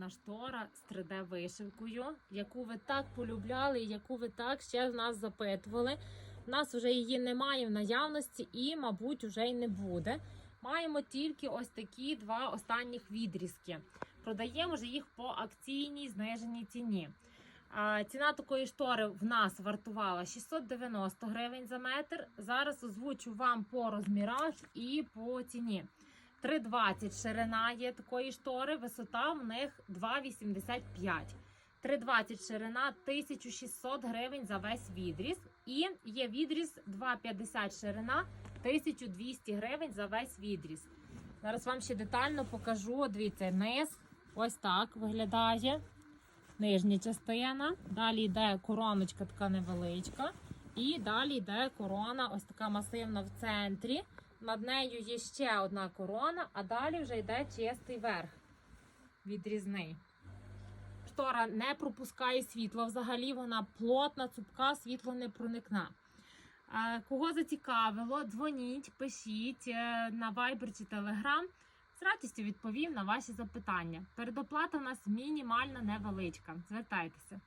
На штора з 3D-вишивкою, яку ви так полюбляли, яку ви так ще в нас запитували. У нас вже її немає в наявності і, мабуть, вже й не буде. Маємо тільки ось такі два останніх відрізки. Продаємо вже їх по акційній зниженій ціні. Ціна такої штори в нас вартувала 690 гривень за метр. Зараз озвучу вам по розмірах і по ціні. 3,20 ширина є такої штори, висота в них 2,85. 3,20 ширина 1600 гривень за весь відріз. І є відріз 2,50 ширина 1200 гривень за весь відріз. Зараз вам ще детально покажу. Дивіться, низ ось так виглядає. Нижня частина. Далі йде короночка така невеличка. І далі йде корона, ось така масивна в центрі. Над нею є ще одна корона, а далі вже йде чистий верх відрізний. Штора не пропускає світло. Взагалі вона плотна, цупка, світло не проникне. Е, Кого зацікавило, дзвоніть, пишіть е, на Viber чи Telegram. З радістю відповім на ваші запитання. Передоплата у нас мінімальна невеличка. Звертайтеся.